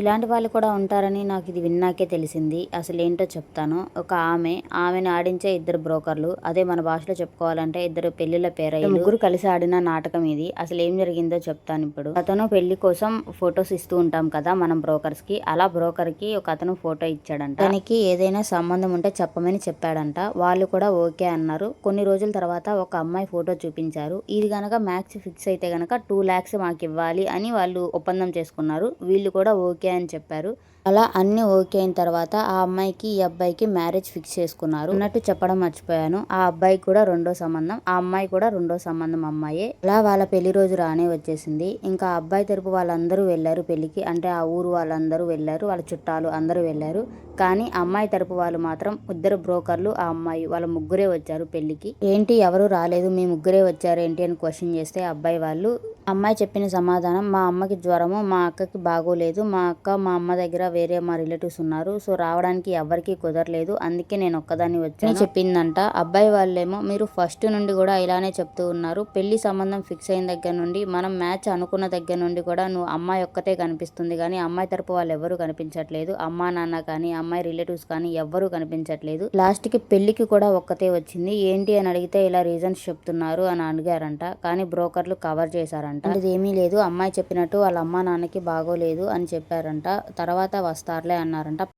ఇలాంటి వాళ్ళు కూడా ఉంటారని నాకు ఇది విన్నాకే తెలిసింది. అసలు ఏంటో చెప్తాను. ఒక ఆమె ఆమెను ఆడించే ఇద్దరు బ్రోకర్లు అదే మన భాషలో చెప్పుకోవాలంటే ఇద్దరు పెళ్ళిళ్ళ పేరయ్య ముగ్గురు కలిసి ఆడిన నాటకం ఇది. అసలు ఏం జరిగిందో చెప్తాను ఇప్పుడు. అతను పెళ్ళి కోసం ఫొటోస్ ఇస్తూ ఉంటాం కదా మనం బ్రోకర్స్కి అలా బ్రోకర్కి ఒక అతను ఫోటో ఇచ్చాడంట. దానికి ఏదైనా సంబంధం ఉంటే చెప్పమని చెప్పాడంట. వాళ్ళు కూడా ఓకే అన్నారు. కొన్ని రోజుల తర్వాత ఒక అమ్మాయి ఫోటో చూపించారు. ఇది గనక మ్యాక్స్ ఫిక్స్ అయితే గనక టూ ల్యాక్స్ మాకు ఇవ్వాలి అని వాళ్ళు ఒప్పందం చేసుకున్నారు. వీళ్ళు కూడా ఓకే అని చెప్పారు. అలా అన్ని ఓకే అయిన తర్వాత ఆ అమ్మాయికి ఈ అబ్బాయికి మ్యారేజ్ ఫిక్స్ చేసుకున్నారు. అన్నట్టు చెప్పడం మర్చిపోయాను. ఆ అబ్బాయికి కూడా రెండో సంబంధం ఆ అమ్మాయి కూడా రెండో సంబంధం అమ్మాయే. అలా వాళ్ళ పెళ్ళి రోజు రానే వచ్చేసింది. ఇంకా అబ్బాయి తరపు వాళ్ళందరూ వెళ్ళారు పెళ్ళికి. అంటే ఆ ఊరు వాళ్ళందరూ వెళ్ళారు వాళ్ళ చుట్టాలు అందరూ వెళ్ళారు. కానీ అమ్మాయి తరపు వాళ్ళు మాత్రం ఇద్దరు బ్రోకర్లు ఆ అమ్మాయి వాళ్ళ ముగ్గురే వచ్చారు పెళ్ళికి. ఏంటి ఎవరు రాలేదు మీ ముగ్గురే వచ్చారు ఏంటి అని క్వశ్చన్ చేస్తే అబ్బాయి వాళ్ళు అమ్మాయి చెప్పిన సమాధానం మా అమ్మకి జ్వరము మా అక్కకి బాగోలేదు మా అక్క మా అమ్మ దగ్గర వేరే మా రిలేటివ్స్ ఉన్నారు. సో రావడానికి ఎవరికి కుదరలేదు. అందుకే నేను ఒక్కదాన్ని వచ్చాను. చెప్పిందంట. అబ్బాయి వాళ్ళేమో మీరు ఫస్ట్ నుండి కూడా ఇలానే చెప్తూ ఉన్నారు. పెళ్ళి సంబంధం ఫిక్స్ అయిన దగ్గర నుండి మనం మ్యాచ్ అనుకున్న దగ్గర నుండి కూడా నువ్వు అమ్మాయి ఒక్కతే కనిపిస్తుంది కానీ అమ్మాయి తరపు వాళ్ళు ఎవరు కనిపించట్లేదు. అమ్మా నాన్న కానీ అమ్మాయి రిలేటివ్స్ కానీ ఎవ్వరూ కనిపించట్లేదు. లాస్ట్కి పెళ్ళికి కూడా ఒక్కతే వచ్చింది. ఏంటి అని అడిగితే ఇలా రీజన్స్ చెప్తున్నారు అని అడిగారంట. కానీ బ్రోకర్లు కవర్ చేశారంట. ఇది ఏమీ లేదు. అమ్మాయి చెప్పినట్టు వాళ్ళ అమ్మా నాన్నకి బాగోలేదు అని పెట్టారంట తర్వాత వస్తారులే అన్నారంట.